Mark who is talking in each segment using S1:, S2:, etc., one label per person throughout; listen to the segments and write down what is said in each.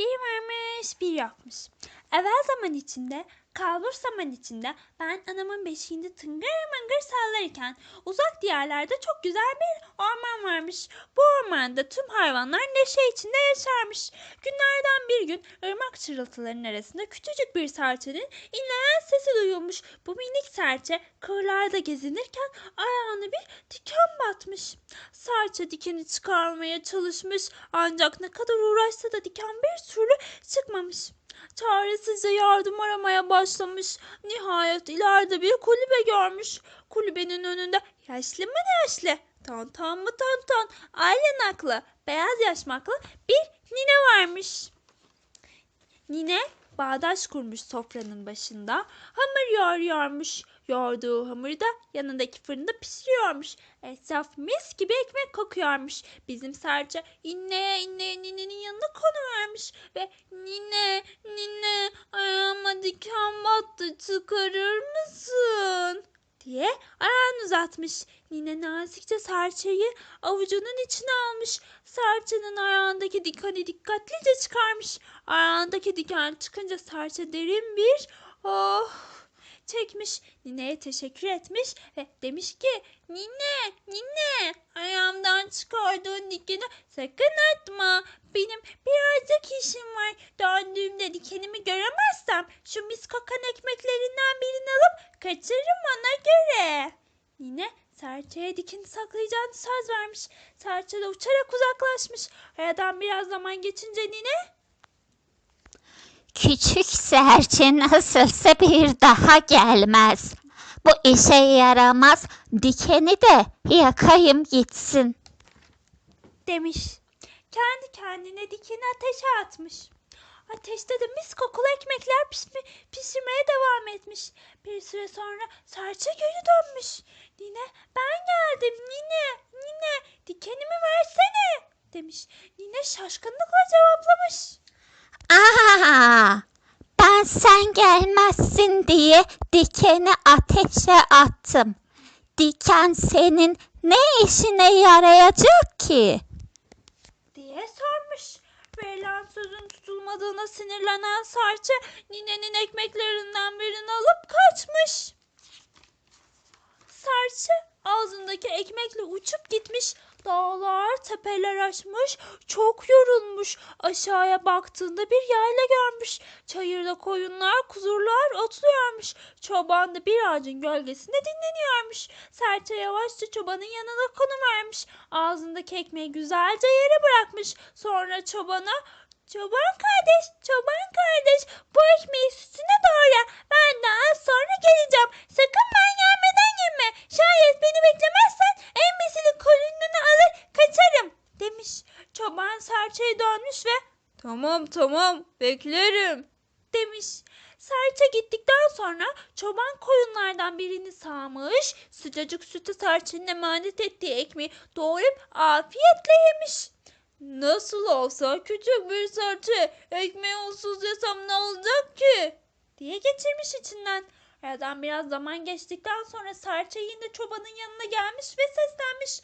S1: Bir varmış bir yokmuş. Evvel zaman içinde, kalbur zaman içinde ben anamın beşiğinde tıngır mıngır sallarken uzak diyarlarda çok güzel bir orman varmış. Bu ormanda tüm hayvanlar neşe içinde yaşarmış. Günlerden bir gün ırmak çırıltılarının arasında küçücük bir serçenin inleyen sesi duyulmuş. Bu minik serçe kırlarda gezinirken ayağına bir diken batmış. Serçe dikeni çıkarmaya çalışmış ancak ne kadar uğraşsa da diken bir türlü çıkmamış. Çaresizce yardım aramaya başlamış. Nihayet ileride bir kulübe görmüş. Kulübenin önünde yaşlı mı yaşlı, ton ton mu ton ton, aylanaklı, beyaz yaşmaklı bir nine varmış. Nine bağdaş kurmuş sofranın başında. Hamur yoğuruyormuş. Yoğurduğu hamuru da yanındaki fırında pişiriyormuş. Etraf mis gibi ekmek kokuyormuş. Bizim serçe inneye inneye ninenin yanına konuvermiş. Ve nine nine ayağıma diken battı çıkarır mısın? diye ayağını uzatmış. Nine nazikçe serçeyi avucunun içine almış. Serçenin ayağındaki dikeni dikkatlice çıkarmış. Ayağındaki diken çıkınca serçe derin bir oh çekmiş. Nine'ye teşekkür etmiş ve demiş ki Nine, Nine ayağımdan çıkardığın dikeni sakın atma. Benim birazcık işim var. Döndüğümde dikenimi göremezsem şu mis kokan ekmeklerinden birini alıp kaçırırım ona göre. Nine serçeye dikeni saklayacağını söz vermiş. Serçe de uçarak uzaklaşmış. Aradan biraz zaman geçince Nine
S2: Küçük serçe nasılsa bir daha gelmez. Bu işe yaramaz. Dikeni de yakayım gitsin.
S1: demiş. Kendi kendine dikeni ateşe atmış. Ateşte de mis kokulu ekmekler pişme, pişirmeye devam etmiş. Bir süre sonra serçe geri dönmüş. Nine ben geldim Nine Nine dikenimi versene demiş. Nine şaşkınlıkla cevaplamış.
S2: Ben sen gelmezsin diye dikeni ateşe attım. Diken senin ne işine yarayacak ki?
S1: diye sormuş. Verilen sözün tutulmadığına sinirlenen serçe ninenin ekmeklerinden birini alıp kaçmış. Serçe ağzındaki ekmekle uçup gitmiş. Dağlar, tepeler aşmış, çok yorulmuş. Aşağıya baktığında bir yayla görmüş. Çayırda koyunlar, kuzurlar otluyormuş. Çoban da bir ağacın gölgesinde dinleniyormuş. Serçe yavaşça çobanın yanına konuvermiş. Ağzındaki ekmeği güzelce yere bırakmış. Sonra çobana Çoban kardeş, çoban kardeş bu ekmeği sütüne doğra. Ben daha sonra geleceğim. Sakın ben gelmeden yeme. Şayet beni beklemezsen en besili kolununu alır kaçarım demiş. Çoban serçeye dönmüş ve tamam tamam beklerim demiş. Serçe gittikten sonra çoban koyunlardan birini sağmış, sıcacık sütü serçenin emanet ettiği ekmeği doğrayıp afiyetle yemiş. Nasıl olsa küçük bir serçe ekmeği unsuz yesem ne olacak ki? diye geçirmiş içinden. Aradan biraz zaman geçtikten sonra serçe yine çobanın yanına gelmiş ve seslenmiş.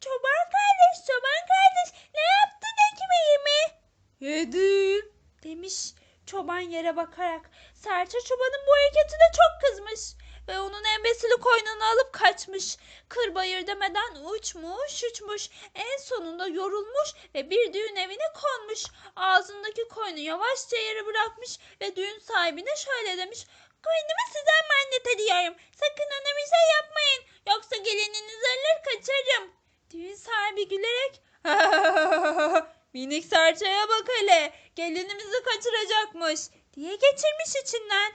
S1: Çoban kardeş, çoban kardeş ne yaptın ekmeğimi? Yedim demiş çoban yere bakarak. Serçe çobanın bu hareketine çok kızmış ve onun embesili koynunu alıp kaçmış. Kır bayır demeden uçmuş uçmuş. En sonunda yorulmuş ve bir düğün evine konmuş. Ağzındaki koyunu yavaşça yere bırakmış ve düğün sahibine şöyle demiş. Koynumu size emanet ediyorum. Sakın ona bir şey yapmayın. Minik serçeye bak hele. Gelinimizi kaçıracakmış diye geçirmiş içinden.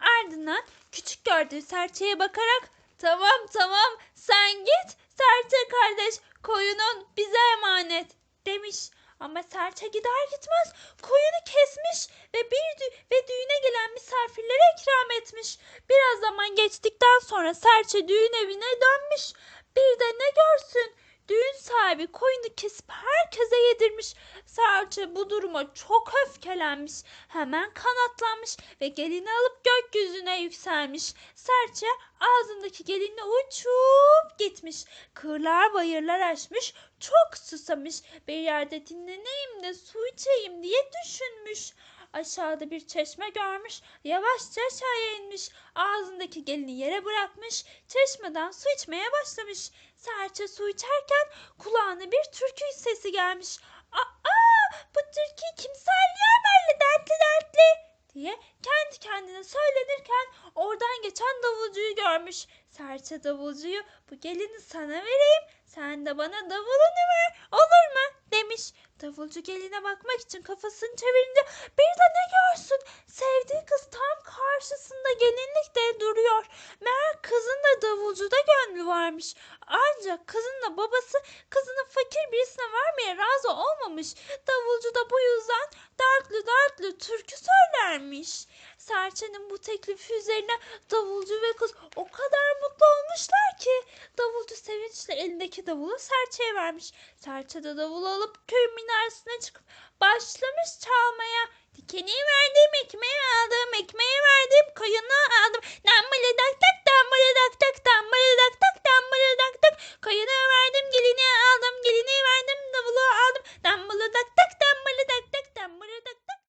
S1: Ardından küçük gördüğü serçeye bakarak tamam tamam sen git serçe kardeş koyunun bize emanet demiş. Ama serçe gider gitmez koyunu kesmiş ve bir dü- ve düğüne gelen misafirlere ikram etmiş. Biraz zaman geçtikten sonra serçe düğün evine dönmüş. Bir de ne görsün? Düğün sahibi koyunu kesip herkese yedirmiş. Serçe bu duruma çok öfkelenmiş. Hemen kanatlanmış ve gelini alıp gökyüzüne yükselmiş. Serçe ağzındaki gelinle uçup gitmiş. Kırlar bayırlar aşmış. Çok susamış. Bir yerde dinleneyim de su içeyim diye düşünmüş. Aşağıda bir çeşme görmüş. Yavaşça aşağıya inmiş. Ağzındaki gelini yere bırakmış. Çeşmeden su içmeye başlamış. Serçe su içerken kulağına bir türkü sesi gelmiş. Aa, bu türküyü kim söylüyor böyle dertli dertli diye kendi kendine söylenirken oradan geçen davulcuyu görmüş. Serçe davulcuyu bu gelini sana vereyim sen de bana davulunu ver olur mu demiş. Davulcu geline bakmak için kafasını çevirince bir de ne görsün sevdiği kız tam karşısında gelinlikte duruyor. Meğer kızın da davulcuda gönlü varmış. Ancak kızın da babası kızını fakir birisine vermeye razı olmamış. Davulcu da bu yüzden dertli dertli türkü söylermiş. Serçe'nin bu teklifi üzerine davulcu ve kız o kadar mutlu olmuşlar ki davulcu sevinçle elindeki davulu Serçe'ye vermiş. Serçe de davulu alıp köy minaresine çıkıp başlamış çalmaya. Dikeni verdim, ekmeği aldım, ekmeği verdim, koyunu aldım.